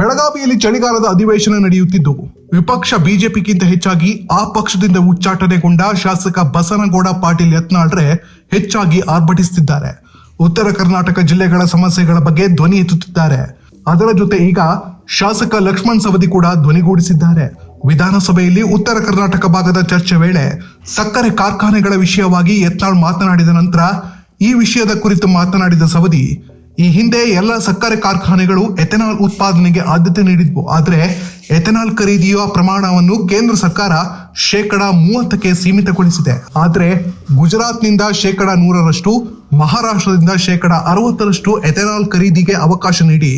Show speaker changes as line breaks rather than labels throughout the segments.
ಬೆಳಗಾವಿಯಲ್ಲಿ ಚಳಿಗಾಲದ ಅಧಿವೇಶನ ನಡೆಯುತ್ತಿದ್ದು, ವಿಪಕ್ಷ ಬಿಜೆಪಿಗಿಂತ ಹೆಚ್ಚಾಗಿ ಆ ಪಕ್ಷದಿಂದ ಉಚ್ಚಾಟನೆಗೊಂಡ ಶಾಸಕ ಬಸನಗೌಡ ಪಾಟೀಲ್ ಯತ್ನಾಳ್ರೆ ಹೆಚ್ಚಾಗಿ ಆರ್ಭಟಿಸುತ್ತಿದ್ದಾರೆ. ಉತ್ತರ ಕರ್ನಾಟಕ ಜಿಲ್ಲೆಗಳ ಸಮಸ್ಯೆಗಳ ಬಗ್ಗೆ ಧ್ವನಿ ಎತ್ತುತ್ತಿದ್ದಾರೆ. ಅದರ ಜೊತೆ ಈಗ ಶಾಸಕ ಲಕ್ಷ್ಮಣ್ ಸವದಿ ಕೂಡ ಧ್ವನಿಗೂಡಿಸಿದ್ದಾರೆ. ವಿಧಾನಸಭೆಯಲ್ಲಿ ಉತ್ತರ ಕರ್ನಾಟಕ ಭಾಗದ ಚರ್ಚೆ ವೇಳೆ ಸಕ್ಕರೆ ಕಾರ್ಖಾನೆಗಳ ವಿಷಯವಾಗಿ ಯತ್ನಾಳ್ ಮಾತನಾಡಿದ ನಂತರ ಈ ವಿಷಯದ ಕುರಿತು ಮಾತನಾಡಿದ ಸವದಿ ಈ ಹಿಂದೆ ಎಲ್ಲ ಸಕ್ಕರೆ ಕಾರ್ಖಾನೆಗಳು ಎಥೆನಾಲ್ ಉತ್ಪಾದನೆಗೆ ಆದ್ಯತೆ ನೀಡಿದ್ವು. ಆದರೆ ಎಥೆನಾಲ್ ಖರೀದಿಯ ಪ್ರಮಾಣವನ್ನು ಕೇಂದ್ರ ಸರ್ಕಾರ ಶೇಕಡ ಮೂವತ್ತಕ್ಕೆ ಸೀಮಿತಗೊಳಿಸಿದೆ. ಆದರೆ ಗುಜರಾತ್ನಿಂದ ಶೇಕಡ ನೂರರಷ್ಟು, ಮಹಾರಾಷ್ಟ್ರದಿಂದ ಶೇಕಡ ಅರವತ್ತರಷ್ಟು ಎಥೆನಾಲ್ ಖರೀದಿಗೆ ಅವಕಾಶ ನೀಡಿ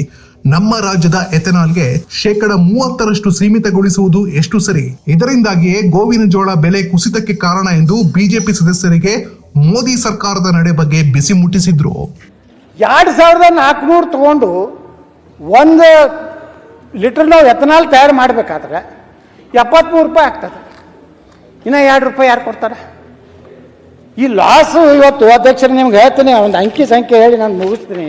ನಮ್ಮ ರಾಜ್ಯದ ಎಥೆನಾಲ್ಗೆ ಶೇಕಡ ಮೂವತ್ತರಷ್ಟು ಸೀಮಿತಗೊಳಿಸುವುದು ಎಷ್ಟು ಸರಿ? ಇದರಿಂದಾಗಿಯೇ ಗೋವಿನ ಜೋಳ ಬೆಲೆ ಕುಸಿತಕ್ಕೆ ಕಾರಣ ಎಂದು ಬಿಜೆಪಿ ಸದಸ್ಯರಿಗೆ ಮೋದಿ ಸರ್ಕಾರದ ನಡೆ ಬಗ್ಗೆ ಬಿಸಿ ಮುಟ್ಟಿಸಿದ್ರು.
ಎರಡು ಸಾವಿರದ ನಾಲ್ಕುನೂರು ತೊಗೊಂಡು ಒಂದು ಲೀಟ್ರ್ ನಾವು ಎಥನಾಲ್ ತಯಾರು ಮಾಡಬೇಕಾದ್ರೆ ಎಪ್ಪತ್ತ್ಮೂರು ರೂಪಾಯಿ ಆಗ್ತದೆ. ಇನ್ನು ಎರಡು ರೂಪಾಯಿ ಯಾರು ಕೊಡ್ತಾರೆ? ಈ ಲಾಸು ಇವತ್ತು ಅಧ್ಯಕ್ಷರು ನಿಮ್ಗೆ ಹೇಳ್ತೀನಿ, ಒಂದು ಅಂಕಿ ಸಂಖ್ಯೆ ಹೇಳಿ ನಾನು ಮುಗಿಸ್ತೀನಿ.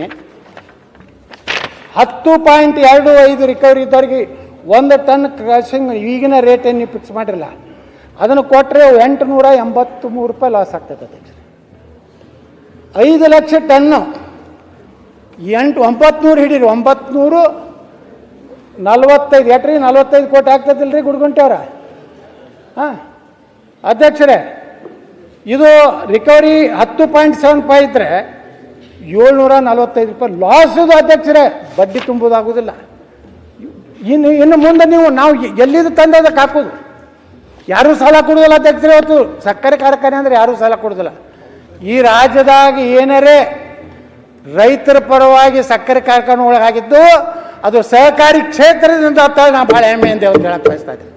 ಹತ್ತು ಪಾಯಿಂಟ್ ಎರಡು ಐದು ರಿಕವರಿ ಇದ್ದವ್ರಿಗೆ ಒಂದು ಟನ್ ಕ್ರಶಿಂಗ್ ಈಗಿನ ರೇಟ್ ಏನು ಫಿಕ್ಸ್ ಮಾಡಿರಲ್ಲ, ಅದನ್ನು ಕೊಟ್ಟರೆ ಎಂಟು ನೂರ ಎಂಬತ್ತು ಮೂರು ರೂಪಾಯಿ ಲಾಸ್ ಆಗ್ತದೆ ಅಧ್ಯಕ್ಷರು. ಐದು ಲಕ್ಷ ಟನ್ನು ಎಂಟು ಒಂಬತ್ನೂರು ಹಿಡೀರಿ ಒಂಬತ್ನೂರು ನಲ್ವತ್ತೈದು. ಎಟ್ರಿ ನಲ್ವತ್ತೈದು ಕೋಟಿ ಆಗ್ತದಿಲ್ಲ ರೀ ಗುಡ್ಗುಂಟೆವ್ರ ಹಾಂ. ಅಧ್ಯಕ್ಷರೇ, ಇದು ರಿಕವರಿ ಹತ್ತು ಪಾಯಿಂಟ್ ಸೆವೆನ್ ಫೈವ್ ಇದ್ರೆ ಏಳ್ನೂರ ನಲ್ವತ್ತೈದು ರೂಪಾಯಿ ಲಾಸ್ ಇದು ಅಧ್ಯಕ್ಷರೇ. ಬಡ್ಡಿ ತುಂಬೋದಾಗೋದಿಲ್ಲ. ಇನ್ನು ಇನ್ನು ಮುಂದೆ ನೀವು, ನಾವು ಎಲ್ಲಿದ್ದು ತಂದೆ ಅದಕ್ಕೆ ಹಾಕೋದು? ಯಾರೂ ಸಾಲ ಕೊಡೋದಿಲ್ಲ ಅಧ್ಯಕ್ಷರೇ, ಇವತ್ತು ಸಕ್ಕರೆ ಕಾರ್ಖಾನೆ ಅಂದರೆ ಯಾರೂ ಸಾಲ ಕೊಡೋದಿಲ್ಲ ಈ ರಾಜ್ಯದಾಗ ಏನಾರೇ ರೈತರ ಪರವಾಗಿ ಸಕ್ಕರೆ ಕಾರ್ಖಾನೆ ಒಳಗಾಗಿದ್ದು ಅದು ಸಹಕಾರಿ ಕ್ಷೇತ್ರದಿಂದ ಅಂತ ನಾನು ಭಾಳ ಹೆಮ್ಮೆಯಿಂದ ಅವ್ರು ಹೇಳಕ್ಕೆ ಬಯಸ್ತಾ ಇದ್ದೀನಿ.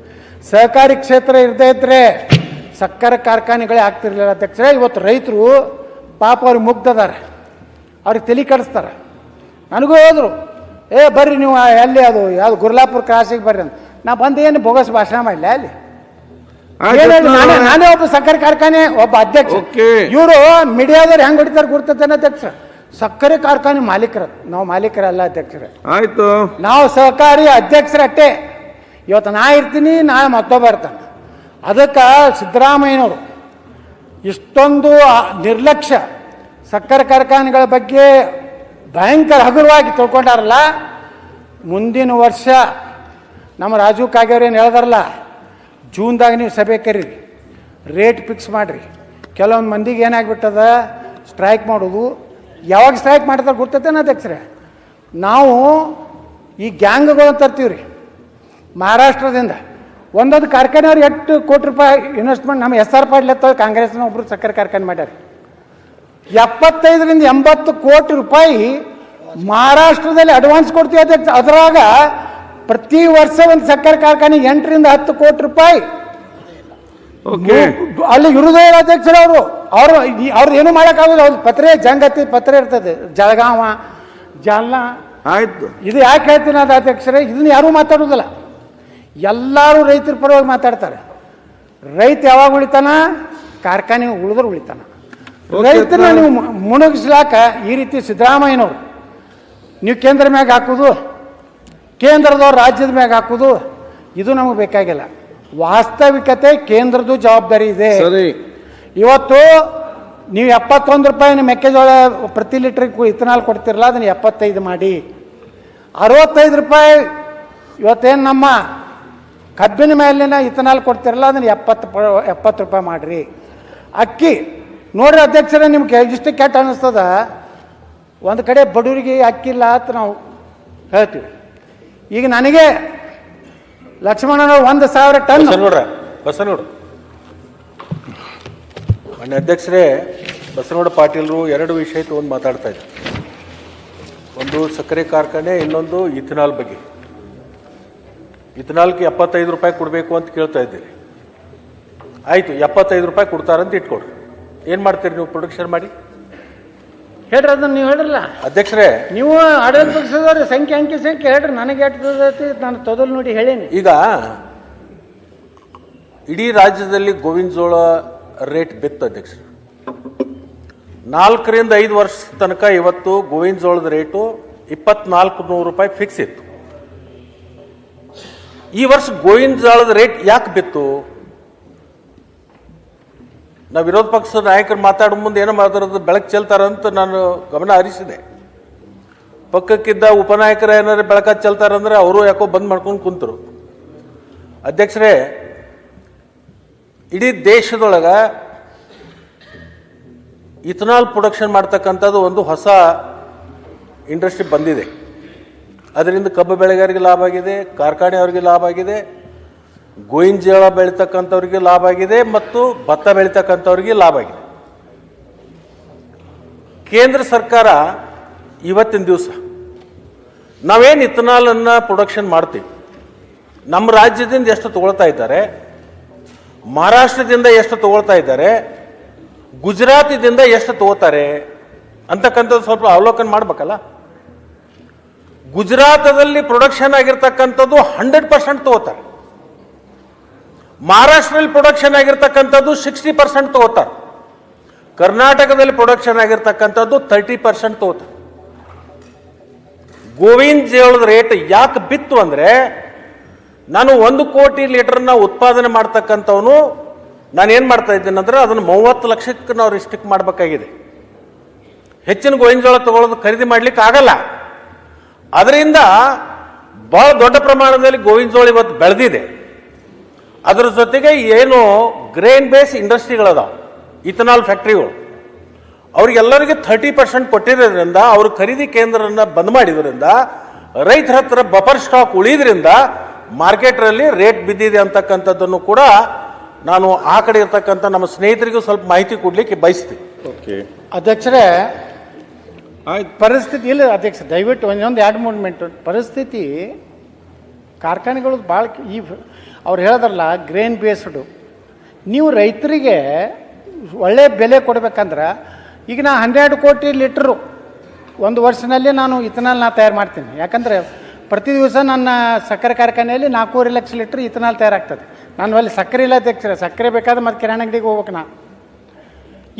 ಸಹಕಾರಿ ಕ್ಷೇತ್ರ ಇರದೇ ಇದ್ರೆ ಸಕ್ಕರೆ ಕಾರ್ಖಾನೆಗಳೇ ಆಗ್ತಿರ್ಲಿಲ್ಲ ಅಧ್ಯಕ್ಷರೇ. ಇವತ್ತು ರೈತರು ಪಾಪ ಅವ್ರಿಗೆ ಮುಗ್ದದಾರೆ ಅವ್ರಿಗೆ ತಲೆ ಕಡಿಸ್ತಾರೆ. ನನಗೂ ಹೋದರು ಏ ಬರ್ರಿ ನೀವು ಎಲ್ಲಿ ಅದು ಯಾವುದು ಗುರ್ಲಾಪುರ ಕ್ರಾಸಿಗೆ ಬರ್ರಿ ಅಂತ. ನಾ ಬಂದು ಏನು ಬೋಗಸ್ ಭಾಷಣ ಮಾಡಲಿ ಅಲ್ಲಿ. ನಾನೇ ನಾನೇ ಒಬ್ಬ ಸಕ್ಕರೆ ಕಾರ್ಖಾನೆ ಒಬ್ಬ ಅಧ್ಯಕ್ಷ. ಇವರು ಮೀಡಿಯಾದವ್ರು ಹೆಂಗ್ ಹೊಡಿತಾರೆ ಗುರ್ತೇನೆ ಅಧ್ಯಕ್ಷ. ಸಕ್ಕರೆ ಕಾರ್ಖಾನೆ ಮಾಲೀಕರ ನಾವು ಮಾಲೀಕರಲ್ಲ ಅಧ್ಯಕ್ಷರೇ.
ಆಯ್ತು.
ನಾವು ಸಹಕಾರಿ ಅಧ್ಯಕ್ಷರಟ್ಟೆ ಇವತ್ತು ನಾ ಇರ್ತೀನಿ ನಾಳೆ ಮತ್ತೊಬ್ಬ ಇರ್ತಾನೆ. ಅದಕ್ಕೆ ಸಿದ್ದರಾಮಯ್ಯನವರು ಇಷ್ಟೊಂದು ನಿರ್ಲಕ್ಷ್ಯ. ಸಕ್ಕರೆ ಕಾರ್ಖಾನೆಗಳ ಬಗ್ಗೆ ಭಯಂಕರ ಹಗುರವಾಗಿ ತಿಳ್ಕೊಂಡಾರಲ್ಲ. ಮುಂದಿನ ವರ್ಷ ನಮ್ಮ ರಾಜು ಕಾಗೇವ್ರೇನು ಹೇಳ್ದಾರಲ್ಲ ಜೂನ್ದಾಗ ನೀವು ಸಭೆ ಕರೀರಿ ರೇಟ್ ಫಿಕ್ಸ್ ಮಾಡಿರಿ. ಕೆಲವೊಂದು ಮಂದಿಗೆ ಏನಾಗ್ಬಿಟ್ಟದ ಸ್ಟ್ರೈಕ್ ಮಾಡೋದು ಯಾವಾಗ ಸ್ಟ್ರೈಕ್ ಮಾಡ್ತಾರೆ ಗೊತ್ತೈತೇನ ಅಧ್ಯಕ್ಷರೇ ನಾವು ಈ ಗ್ಯಾಂಗ್ಗಳು ತರ್ತೀವಿ ರೀ ಮಹಾರಾಷ್ಟ್ರದಿಂದ ಒಂದೊಂದು ಕಾರ್ಖಾನೆ ಅವ್ರು ಎಷ್ಟು ಕೋಟಿ ರೂಪಾಯಿ ಇನ್ವೆಸ್ಟ್ಮೆಂಟ್ ನಮ್ಮ ಎಸ್ ಆರ್ ಪಾಟೀಲ್ ಎತ್ತ ಕಾಂಗ್ರೆಸ್ನ ಒಬ್ಬರು ಸಕ್ಕರೆ ಕಾರ್ಖಾನೆ ಮಾಡ್ಯಾರ ಎಪ್ಪತ್ತೈದರಿಂದ ಎಂಬತ್ತು ಕೋಟಿ ರೂಪಾಯಿ ಮಹಾರಾಷ್ಟ್ರದಲ್ಲಿ ಅಡ್ವಾನ್ಸ್ ಕೊಡ್ತೀವಿ ಅಧ್ಯಕ್ಷ ಅದರಾಗ ಪ್ರತಿ ವರ್ಷ ಒಂದು ಸಕ್ಕರೆ ಕಾರ್ಖಾನೆ ಎಂಟರಿಂದ ಹತ್ತು ಕೋಟಿ ರೂಪಾಯಿ. ಅಲ್ಲಿ ಇರುದೇ ಅಧ್ಯಕ್ಷರವರು ಅಧ್ಯಕ್ಷರು ಅವರು ಅವ್ರದ್ದು ಅವ್ರು ಏನು ಮಾಡೋಕ್ಕಾಗೋದು ಅವ್ರ ಪತ್ರೆ ಜಂಗತಿ ಪತ್ರೆ ಇರ್ತದೆ. ಜಳಗಾವ ಜಾಲ್ನಾ.
ಆಯ್ತು.
ಇದು ಯಾಕೆ ಹೇಳ್ತೀನಿ ಅದು ಅಧ್ಯಕ್ಷರೇ ಇದನ್ನ ಯಾರೂ ಮಾತಾಡೋದಿಲ್ಲ. ಎಲ್ಲರೂ ರೈತರ ಪರವಾಗಿ ಮಾತಾಡ್ತಾರೆ. ರೈತ ಯಾವಾಗ ಉಳಿತಾನ? ಕಾರ್ಖಾನೆ ಉಳಿದ್ರೆ ಉಳಿತಾನ. ರೈತನ
ನೀವು
ಮುಣಗಿಸ್ಲಾಕ ಈ ರೀತಿ ಸಿದ್ದರಾಮಯ್ಯನವರು ನೀವು ಕೇಂದ್ರ ಮ್ಯಾಗ ಹಾಕೋದು ಕೇಂದ್ರದವ್ರು ರಾಜ್ಯದ ಮ್ಯಾಗ ಹಾಕೋದು ಇದು ನಮಗೆ ಬೇಕಾಗಿಲ್ಲ. ವಾಸ್ತವಿಕತೆ ಕೇಂದ್ರದ್ದು ಜವಾಬ್ದಾರಿ ಇದೆ. ಇವತ್ತು ನೀವು ಎಪ್ಪತ್ತೊಂದು ರೂಪಾಯಿನ ಮೆಕ್ಕೆಜೋಳ ಪ್ರತಿ ಲೀಟ್ರಿಗೆ ಇಥನಾಲ್ ಕೊಡ್ತಿರಲ್ಲ, ಅದನ್ನು ಎಪ್ಪತ್ತೈದು ಮಾಡಿ. ಅರವತ್ತೈದು ರೂಪಾಯಿ ಇವತ್ತೇನು ನಮ್ಮ ಕಬ್ಬಿನ ಮೇಲಿನ ಇಥನಾಲ್ ಕೊಡ್ತಿರಲ್ಲ, ಅದನ್ನು ಎಪ್ಪತ್ತು ಎಪ್ಪತ್ತು ರೂಪಾಯಿ ಮಾಡಿರಿ. ಅಕ್ಕಿ, ನೋಡಿರಿ ಅಧ್ಯಕ್ಷರೇ, ನಿಮ್ಗೆ ಇಷ್ಟು ಕೆಟ್ಟ ಅನ್ನಿಸ್ತದ ಒಂದು ಕಡೆ ಬಡವರಿಗೆ ಅಕ್ಕಿ ಇಲ್ಲ ಅಂತ ನಾವು ಹೇಳ್ತೀವಿ. ಈಗ ನನಗೆ ಲಕ್ಷ್ಮಣನ ಒಂದು ಸಾವಿರ ಟನ್
ಬಸನಗೌಡ್ರ ಬಸನಗೌಡ ಮಾನ್ಯ ಅಧ್ಯಕ್ಷರೇ ಬಸನಗೌಡ ಪಾಟೀಲರು ಎರಡು ವಿಷಯ ತಗೊಂಡು ಮಾತಾಡ್ತಾ ಇದ್ದರು. ಒಂದು ಸಕ್ಕರೆ ಕಾರ್ಖಾನೆ ಇನ್ನೊಂದು ಇಥನಾಲ್ ಬಗ್ಗೆ. ಇಥನಾಲ್ಗೆ ಎಪ್ಪತ್ತೈದು ರೂಪಾಯಿ ಕೊಡಬೇಕು ಅಂತ ಕೇಳ್ತಾ ಇದ್ದೀರಿ. ಆಯಿತು ಎಪ್ಪತ್ತೈದು ರೂಪಾಯಿ ಕೊಡ್ತಾರಂತ ಇಟ್ಕೊಡ್ರಿ. ಏನು ಮಾಡ್ತೀರಿ ನೀವು ಪ್ರೊಡಕ್ಷನ್ ಮಾಡಿ?
ಹೇಳ್ರಿ ಅದನ್ನ ನೀವು ಹೇಳ್ರಲ್ಲ.
ಅಧ್ಯಕ್ಷರೇ
ನೀವು ಆಡಳಿತ ಪಕ್ಷದವ್ರ ಸಂಖ್ಯೆ ಅಂಕಿ ಸಂಖ್ಯೆ ಹೇಳ್ರಿ ನನಗೆ ಎಷ್ಟು ನಾನು ತೊದಲು ನೋಡಿ ಹೇಳೇನಿ.
ಈಗ ಇಡೀ ರಾಜ್ಯದಲ್ಲಿ ಗೋವಿಂದ ಜೋಳ ರೇಟ್ ಬಿತ್ತು ಅಧ್ಯಕ್ಷರು ನಾಲ್ಕರಿಂದ ಐದು ವರ್ಷ ತನಕ ಇವತ್ತು ಗೋವಿನ ಜೋಳದ ರೇಟು ಇಪ್ಪತ್ನಾಲ್ಕು ನೂರು ರೂಪಾಯಿ ಫಿಕ್ಸ್ ಇತ್ತು. ಈ ವರ್ಷ ಗೋವಿನ ಜೋಳದ ರೇಟ್ ಯಾಕೆ ಬಿತ್ತು? ನಾವು ವಿರೋಧ ಪಕ್ಷದ ನಾಯಕರು ಮಾತಾಡೋ ಮುಂದೆ ಏನೋ ಮಾತಾಡೋದು, ಬೆಳಕು ಚೆಲ್ತಾರಂತ ನಾನು ಗಮನ ಹರಿಸಿದೆ. ಪಕ್ಕಕ್ಕಿದ್ದ ಉಪನಾಯಕರು ಏನಾದ್ರು ಬೆಳಕ ಚೆಲ್ತಾರಂದ್ರೆ ಅವರು ಯಾಕೋ ಬಂದ್ ಮಾಡ್ಕೊಂಡು ಕುಂತರು. ಅಧ್ಯಕ್ಷರೇ ಇಡೀ ದೇಶದೊಳಗೆ ಇಥನಾಲ್ ಪ್ರೊಡಕ್ಷನ್ ಮಾಡ್ತಕ್ಕಂಥದ್ದು ಒಂದು ಹೊಸ ಇಂಡಸ್ಟ್ರಿ ಬಂದಿದೆ. ಅದರಿಂದ ಕಬ್ಬು ಬೆಳೆಗಾರರಿಗೆ ಲಾಭ ಆಗಿದೆ ಕಾರ್ಖಾನೆಯವ್ರಿಗೆ ಲಾಭ ಆಗಿದೆ ಗೋವಿನ ಜೋಳ ಬೆಳೀತಕ್ಕಂಥವ್ರಿಗೆ ಲಾಭ ಆಗಿದೆ ಮತ್ತು ಭತ್ತ ಬೆಳೀತಕ್ಕಂಥವ್ರಿಗೆ ಲಾಭ ಆಗಿದೆ. ಕೇಂದ್ರ ಸರ್ಕಾರ ಇವತ್ತಿನ ದಿವಸ ನಾವೇನು ಇಥನಾಲನ್ನು ಪ್ರೊಡಕ್ಷನ್ ಮಾಡ್ತೀವಿ, ನಮ್ಮ ರಾಜ್ಯದಿಂದ ಎಷ್ಟು ತಗೊಳ್ತಾ ಇದ್ದಾರೆ ಮಹಾರಾಷ್ಟ್ರದಿಂದ ಎಷ್ಟು ತಗೊಳ್ತಾ ಇದ್ದಾರೆ, ಗುಜರಾತಿದಿಂದ ಎಷ್ಟು ತಗೋತಾರೆ ಅಂತಕ್ಕಂಥದ್ದು ಸ್ವಲ್ಪ ಅವಲೋಕನ ಮಾಡ್ಬೇಕಲ್ಲ. ಗುಜರಾತದಲ್ಲಿ ಪ್ರೊಡಕ್ಷನ್ ಆಗಿರ್ತಕ್ಕಂಥದ್ದು ಹಂಡ್ರೆಡ್ ಪರ್ಸೆಂಟ್ ತಗೋತಾರೆ. ಮಹಾರಾಷ್ಟ್ರದಲ್ಲಿ ಪ್ರೊಡಕ್ಷನ್ ಆಗಿರ್ತಕ್ಕಂಥದ್ದು ಸಿಕ್ಸ್ಟಿ ಪರ್ಸೆಂಟ್ ತಗೋತಾರೆ. ಕರ್ನಾಟಕದಲ್ಲಿ ಪ್ರೊಡಕ್ಷನ್ ಆಗಿರ್ತಕ್ಕಂಥದ್ದು ತರ್ಟಿ ಪರ್ಸೆಂಟ್ ತಗೋತಾರೆ. ಗೋವಿಂದ್ ಜೋಳದ ರೇಟ್ ಯಾಕೆ ಬಿತ್ತು ಅಂದ್ರೆ ನಾನು ಒಂದು ಕೋಟಿ ಲೀಟರ್ನ ಉತ್ಪಾದನೆ ಮಾಡ್ತಕ್ಕಂಥವನು, ನಾನು ಏನು ಮಾಡ್ತಾ ಇದ್ದೇನೆ ಅಂದರೆ ಅದನ್ನು ಮೂವತ್ತು ಲಕ್ಷಕ್ಕೆ ನಾವು ರಿಸ್ಟ್ರಿಕ್ಟ್ ಮಾಡಬೇಕಾಗಿದೆ. ಹೆಚ್ಚಿನ ಗೋವಿನ ಜೋಳ ತಗೊಳ್ಳೋದು ಖರೀದಿ ಮಾಡ್ಲಿಕ್ಕೆ ಆಗಲ್ಲ. ಅದರಿಂದ ಬಹಳ ದೊಡ್ಡ ಪ್ರಮಾಣದಲ್ಲಿ ಗೋವಿನ ಜೋಳ ಇವತ್ತು ಬೆಳೆದಿದೆ. ಅದರ ಜೊತೆಗೆ ಏನು ಗ್ರೇನ್ ಬೇಸ್ ಇಂಡಸ್ಟ್ರಿಗಳದಾವ, ಇಥನಾಲ್ ಫ್ಯಾಕ್ಟ್ರಿಗಳು. ಅವ್ರಿಗೆಲ್ಲರಿಗೆ ಥರ್ಟಿ ಪರ್ಸೆಂಟ್ ಕೊಟ್ಟಿರೋದ್ರಿಂದ, ಅವರು ಖರೀದಿ ಕೇಂದ್ರನ ಬಂದ್ ಮಾಡಿದ್ರಿಂದ ರೈತರ ಹತ್ರ ಬಫರ್ ಸ್ಟಾಕ್ ಉಳಿದ್ರಿಂದ ಮಾರ್ಕೆಟ್ರಲ್ಲಿ ರೇಟ್ ಬಿದ್ದಿದೆ ಅಂತಕ್ಕಂಥದ್ದನ್ನು ಕೂಡ ನಾನು ಆ ಕಡೆ ಇರ್ತಕ್ಕಂಥ ನಮ್ಮ ಸ್ನೇಹಿತರಿಗೂ ಸ್ವಲ್ಪ ಮಾಹಿತಿ ಕೊಡ್ಲಿಕ್ಕೆ ಬಯಸ್ತೀನಿ.
ಓಕೆ.
ಅಧ್ಯಕ್ಷರೇ
ಆಯ್ತು.
ಪರಿಸ್ಥಿತಿ ಇಲ್ಲ ಅಧ್ಯಕ್ಷ ದಯವಿಟ್ಟು ಒಂದೊಂದು ಎರಡು ಮೂರು ಮಿನಿಟ್. ಪರಿಸ್ಥಿತಿ ಕಾರ್ಖಾನೆಗಳು ಭಾಳ ಈ ಅವ್ರು ಹೇಳಿದ್ರಲ್ಲ ಗ್ರೇನ್ ಬೇಸ್ಡು ನೀವು ರೈತರಿಗೆ ಒಳ್ಳೆ ಬೆಲೆ ಕೊಡ್ಬೇಕಂದ್ರೆ ಈಗ ನಾ ಹನ್ನೆರಡು ಕೋಟಿ ಲೀಟ್ರು ಒಂದು ವರ್ಷದಲ್ಲಿ ನಾನು ಇಥನಾಲ್ ನಾ ತಯಾರು ಮಾಡ್ತೀನಿ. ಯಾಕಂದರೆ ಪ್ರತಿ ದಿವಸ ನನ್ನ ಸಕ್ಕರೆ ಕಾರ್ಖಾನೆಯಲ್ಲಿ ನಾಲ್ಕೂವರೆ ಲಕ್ಷ ಲೀಟ್ರ್ ಇಥನಾಲ್ ತಯಾರಾಗ್ತದೆ. ನಾನು ಅಲ್ಲಿ ಸಕ್ಕರೆ ಇಲ್ಲ ತೆಗ್ಸಿರ ಸಕ್ಕರೆ ಬೇಕಾದ್ರೆ ಮತ್ತೆ ಕಿರಾಣಿ ಅಂಗಡಿಗೆ ಹೋಗ್ಬೇಕು ನಾ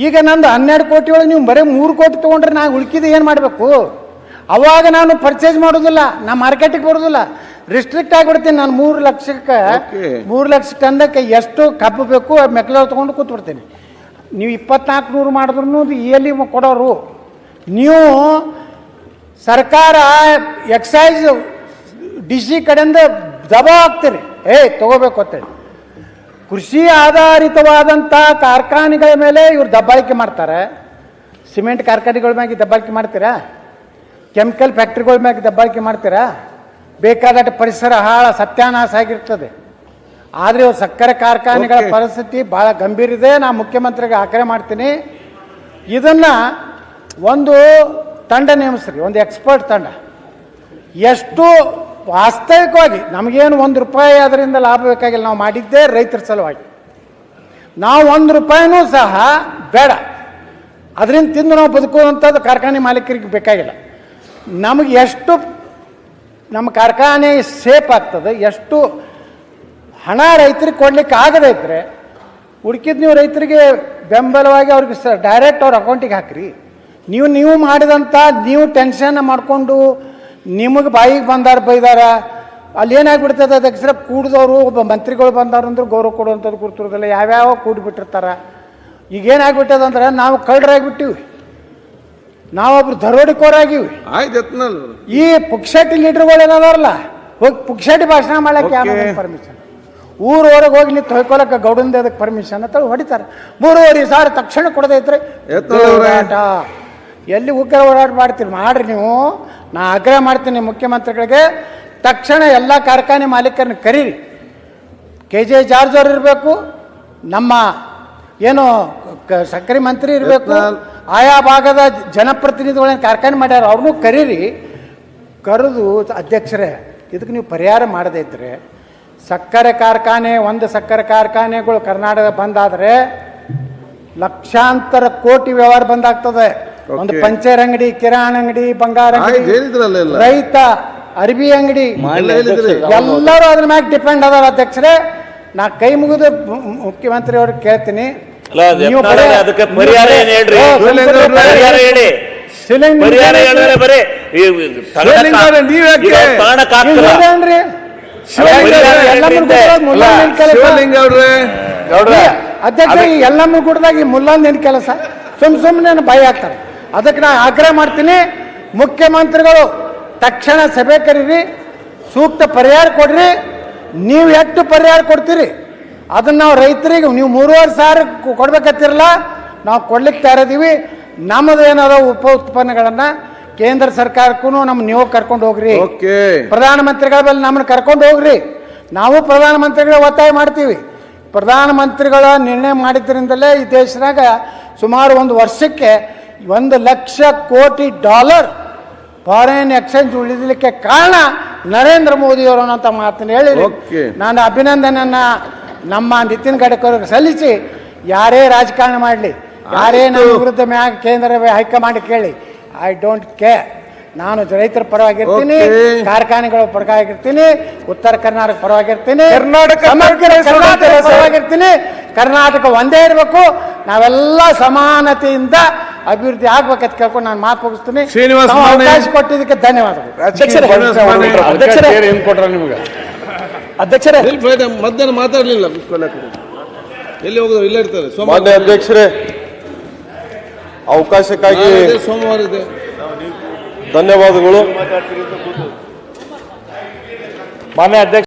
ಈಗ ನಂದು ಹನ್ನೆರಡು ಕೋಟಿ ಒಳಗೆ ನೀವು ಬರೀ ಮೂರು ಕೋಟಿ ತೊಗೊಂಡ್ರೆ ನಾ ಉಳ್ಕಿದ್ದು ಏನು ಮಾಡಬೇಕು? ಅವಾಗ ನಾನು ಪರ್ಚೇಸ್ ಮಾಡೋದಿಲ್ಲ ನಾ ಮಾರ್ಕೆಟಿಗೆ ಬರೋದಿಲ್ಲ. ರಿಸ್ಟ್ರಿಕ್ಟ್ ಆಗಿಬಿಡ್ತೀನಿ ನಾನು ಮೂರು ಲಕ್ಷಕ್ಕೆ. ಮೂರು ಲಕ್ಷ ತಂದಕ್ಕೆ ಎಷ್ಟು ಕಬ್ಬು ಬೇಕು ಮೆಕ್ಲ ತೊಗೊಂಡು ಕೂತ್ಬಿಡ್ತೀನಿ. ನೀವು ಇಪ್ಪತ್ನಾಲ್ಕು ನೂರು ಮಾಡಿದ್ರು ಎಲ್ಲಿ ಕೊಡೋರು. ನೀವು ಸರ್ಕಾರ ಎಕ್ಸೈಸ್ ಡಿ ಸಿ ಕಡೆಯಿಂದ ದಬಾ ಹಾಕ್ತೀರಿ ಏ ತಗೋಬೇಕು ಅಂತೇಳಿ ಕೃಷಿ ಆಧಾರಿತವಾದಂಥ ಕಾರ್ಖಾನೆಗಳ ಮೇಲೆ ಇವ್ರು ದಬ್ಬಾಳಿಕೆ ಮಾಡ್ತಾರೆ. ಸಿಮೆಂಟ್ ಕಾರ್ಖಾನೆಗಳ ಮ್ಯಾಗೆ ದಬ್ಬಾಳಿಕೆ ಮಾಡ್ತೀರಾ? ಕೆಮಿಕಲ್ ಫ್ಯಾಕ್ಟ್ರಿಗಳ ಮ್ಯಾಗೆ ದಬ್ಬಾಳಿಕೆ ಮಾಡ್ತೀರಾ? ಬೇಕಾದಷ್ಟು ಪರಿಸರ ಹಾಳ ಸತ್ಯಾನಾಶ ಆಗಿರ್ತದೆ. ಆದರೆ ಇವು ಸಕ್ಕರೆ ಕಾರ್ಖಾನೆಗಳ ಪರಿಸ್ಥಿತಿ ಭಾಳ ಗಂಭೀರ ಇದೆ. ನಾ ಮುಖ್ಯಮಂತ್ರಿಗೆ ಆಕರೆ ಮಾಡ್ತೀನಿ. ಇದನ್ನು ಒಂದು ತಂಡ ನೇಮಿಸ್ರಿ ಒಂದು ಎಕ್ಸ್ಪರ್ಟ್ ತಂಡ. ಎಷ್ಟು ವಾಸ್ತವಿಕವಾಗಿ ನಮಗೇನು ಒಂದು ರೂಪಾಯಿ ಅದರಿಂದ ಲಾಭ ಬೇಕಾಗಿಲ್ಲ, ನಾವು ಮಾಡಿದ್ದೇ ರೈತರ ಸಲುವಾಗಿ. ನಾವು ಒಂದು ರೂಪಾಯಿನೂ ಸಹ ಬೇಡ. ಅದರಿಂದ ತಿಂದು ನಾವು ಬದುಕುವಂಥದ್ದು ಕಾರ್ಖಾನೆ ಮಾಲೀಕರಿಗೆ ಬೇಕಾಗಿಲ್ಲ. ನಮಗೆ ಎಷ್ಟು ನಮ್ಮ ಕಾರ್ಖಾನೆ ಸೇಫ್ ಆಗ್ತದೆ, ಎಷ್ಟು ಹಣ ರೈತರಿಗೆ ಕೊಡ್ಲಿಕ್ಕೆ ಆಗದೇ ಇದ್ದರೆ ಹುಡುಕಿದ ನೀವು ರೈತರಿಗೆ ಬೆಂಬಲವಾಗಿ ಅವ್ರಿಗೆ ಸ ಡೈರೆಕ್ಟ್ ಅವ್ರ ಅಕೌಂಟಿಗೆ ಹಾಕ್ರಿ. ನೀವು ನೀವು ಮಾಡಿದಂಥ ನೀವು ಟೆನ್ಷನ್ ಮಾಡಿಕೊಂಡು ನಿಮಗೆ ಬಾಯಿಗೆ ಬಂದಾರ ಬೈದಾರ. ಅಲ್ಲಿ ಏನಾಗ್ಬಿಡ್ತದೆ ಅದಕ್ಕೆ ಕೂಡಿದವರು ಒಬ್ಬ ಮಂತ್ರಿಗಳು ಬಂದಾರ ಅಂದ್ರೆ ಗೌರವ ಕೊಡುವಂಥದ್ದು ಕೂರ್ತಿರೋದಿಲ್ಲ ಯಾವ್ಯಾವ ಕೂಡಿಬಿಟ್ಟಿರ್ತಾರ. ಈಗ ಏನಾಗ್ಬಿಟ್ಟದಂದ್ರೆ ನಾವು ಕಳ್ಳರಾಗ್ಬಿಟ್ಟಿವಿ. ನಾವೊಬ್ರು ದರೋಡಿಕೋರಾಗಿವಿ. ಈ ಪುಕ್ಷಟಿ ಲೀಡರ್ಗಳು ಏನದಾರಲ್ಲ ಹೋಗಿ ಪುಕ್ಷಟಿ ಭಾಷಣ ಮಾಡಕ್ಕೆ. ಯಾವ ಪರ್ಮಿಷನ್ ಊರವರೆಗೆ ಹೋಗಿ ನೀವು ತೊಯ್ಕೊಳಕ್ಕೆ ಗೌಡಂದ ಅದಕ್ಕೆ ಪರ್ಮಿಷನ್ ಅಂತ ಹೊಡಿತಾರೆ. ಮೂರುವರೆ ಸಾವಿರ ತಕ್ಷಣ ಕೊಡದೇ ಎಲ್ಲಿ ಉಗ್ರ ಹೋರಾಟ ಮಾಡ್ತೀರಿ? ಮಾಡ್ರಿ ನೀವು. ನಾ ಆಗ್ರಹ ಮಾಡ್ತೀನಿ ಮುಖ್ಯಮಂತ್ರಿಗಳಿಗೆ. ತಕ್ಷಣ ಎಲ್ಲ ಕಾರ್ಖಾನೆ ಮಾಲೀಕರನ್ನ ಕರೀರಿ. ಕೆ ಜೆ ಜಾರ್ಜ್ ಅವ್ರು ಇರಬೇಕು. ನಮ್ಮ ಏನು ಸಕ್ಕರೆ ಮಂತ್ರಿ ಇರಬೇಕು. ಆಯಾ ಭಾಗದ ಜನಪ್ರತಿನಿಧಿಗಳನ್ನ ಕಾರ್ಖಾನೆ ಮಾಡ್ಯಾರ ಅವ್ರನ್ನೂ ಕರೀರಿ. ಕರೆದು ಅಧ್ಯಕ್ಷರೇ ಇದಕ್ಕೆ ನೀವು ಪರಿಹಾರ ಮಾಡದೇ ಇದ್ದರೆ ಸಕ್ಕರೆ ಕಾರ್ಖಾನೆ ಒಂದು ಸಕ್ಕರೆ ಕಾರ್ಖಾನೆಗಳು ಕರ್ನಾಟಕ ಬಂದಾದರೆ ಲಕ್ಷಾಂತರ ಕೋಟಿ ವ್ಯವಹಾರ ಬಂದಾಗ್ತದೆ. ಒಂದು. ಪಂಚರ್ ಅಂಗಡಿ ಕಿರಾಣ ಅಂಗಡಿ ಬಂಗಾರ ಅಂಗಡಿ
ಹೇಳಿದ್ರಲ್ಲ ಎಲ್ಲ.
ರೈತ ಅರಬಿ ಅಂಗಡಿ.
ಎಲ್ಲ
ಎಲ್ಲರೂ ಅದ್ರ ಮ್ಯಾಗ ಡಿಪೆಂಡ್ ಅದಾರ ಅಧ್ಯಕ್ಷರೇ. ನಾ ಕೈ ಮುಗಿದು ಮುಖ್ಯಮಂತ್ರಿ ಅವ್ರಿಗೆ ಕೇಳ್ತೀನಿ.
ಅದಕ್ಕೆ ಪರಿಹಾರ ಏನ್ ಹೇಳ್ರಿ? ಪರಿಹಾರ ಹೇಳಿ? ಪರಿಹಾರ ಹೇಳಿದ್ರೆ ಬರೀ
ಅಧ್ಯಕ್ಷ ಈ ಎಲ್ಲಮ್ಮನ ಗುಡ್ಡದಾಗ ಈ ಮುಲ್ಲಾ ನಿನ್ ಕೆಲಸ. ಸುಮ್ ಸುಮ್ಮನೆ ಭಯ ಆಗ್ತಾರೆ. ಅದಕ್ಕೆ ನಾನು ಆಗ್ರಹ ಮಾಡ್ತೀನಿ. ಮುಖ್ಯಮಂತ್ರಿಗಳು ತಕ್ಷಣ ಸಭೆ ಕರೀರಿ ಸೂಕ್ತ ಪರಿಹಾರ ಕೊಡ್ರಿ. ನೀವು ಎಷ್ಟು ಪರಿಹಾರ ಕೊಡ್ತೀರಿ? ಅದನ್ನು ನಾವು ರೈತರಿಗೆ ನೀವು ಮೂರುವರೆ ಸಾವಿರ ಕೊಡ್ಬೇಕತ್ತಿರಲ್ಲ ನಾವು ಕೊಡ್ಲಿಕ್ಕೆ ತಯಾರಿದ್ದೀವಿ ನಮ್ಮದು ಏನಾದ ಉಪ ಉತ್ಪನ್ನಗಳನ್ನು ಕೇಂದ್ರ ಸರ್ಕಾರಕ್ಕೂ ನಮ್ಮ ನೀವು ಕರ್ಕೊಂಡು ಹೋಗ್ರಿ. ಪ್ರಧಾನಮಂತ್ರಿಗಳ ಬಳಿ ನಮ್ಮನ್ನು ಕರ್ಕೊಂಡು ಹೋಗ್ರಿ. ನಾವು ಪ್ರಧಾನಮಂತ್ರಿಗಳ ಒತ್ತಾಯ ಮಾಡ್ತೀವಿ. ಪ್ರಧಾನಮಂತ್ರಿಗಳ ನಿರ್ಣಯ ಮಾಡಿದ್ರಿಂದಲೇ ಈ ದೇಶದಾಗ ಸುಮಾರು ಒಂದು ವರ್ಷಕ್ಕೆ ಒಂದು ಲಕ್ಷ ಕೋಟಿ ಡಾಲರ್ ಫಾರಿನ್ ಎಕ್ಸ್ಚೇಂಜ್ ಉಳಿದಲಿಕ್ಕೆ ಕಾರಣ ನರೇಂದ್ರ ಮೋದಿಯವರು ಅನ್ನೋಂಥ ಮಾತನ್ನು ಹೇಳಿ. ನಾನು ಅಭಿನಂದನನ್ನ ನಮ್ಮ ನಿತಿನ್ ಗಡ್ಕರಿಗೆ ಸಲ್ಲಿಸಿ ಯಾರೇ ರಾಜಕಾರಣ ಮಾಡಲಿ ಯಾರೇ ನನ್ನ ವಿರುದ್ಧ ಮ್ಯಾಗ ಕೇಂದ್ರ ಹೈಕಮಾಂಡ್ ಕೇಳಿ ಐ ಡೋಂಟ್ ಕೇರ್ ನಾನು ರೈತರ ಪರವಾಗಿರ್ತೀನಿ. ಕಾರ್ಖಾನೆಗಳ ಪರವಾಗಿರ್ತೀನಿ ಉತ್ತರ ಕರ್ನಾಟಕ ಪರವಾಗಿರ್ತೀನಿ
ಕರ್ನಾಟಕ
ಪರವಾಗಿರ್ತೀನಿ ಕರ್ನಾಟಕ ಒಂದೇ ಇರಬೇಕು ನಾವೆಲ್ಲ ಸಮಾನತೆಯಿಂದ ಅಭಿವೃದ್ಧಿ ಆಗ್ಬೇಕಂತ ಕೇಳ್ಕೊಂಡು ನಾನು ಮಾತು ಮುಗಿಸ್ತೀನಿ.
ಶ್ರೀನಿವಾಸ
ತಾವು. ಅವಕಾಶ ಕೊಟ್ಟಿದ್ದಕ್ಕೆ ಧನ್ಯವಾದಗಳು.
ಅಧ್ಯಕ್ಷರೇ,
ಶ್ರೀನಿವಾಸ್.
ಅಧ್ಯಕ್ಷರೇ,
ಏನ್ ಕೊಟ್ರ ನಿಮ್ಗೆ?
ಅಧ್ಯಕ್ಷರೇ.
ಎಲ್ಲಿ ಫ್ರೈಡೆ ಮಧ್ಯಾಹ್ನ ಮಾತಾಡಲಿಲ್ಲ ಎಲ್ಲಿ ಹೋಗೋದು ಇಲ್ಲೇ ಇರ್ತಾರೆ ಸೋಮವಾರ
ಮಾನ್ಯ ಅಧ್ಯಕ್ಷರೇ ಅವಕಾಶಕ್ಕಾಗಿ
ನಾಳೆ ಇದೆ, ಸೋಮವಾರ ಇದೆ.
ಧನ್ಯವಾದಗಳು.
ಮಾನ್ಯ ಅಧ್ಯಕ್ಷ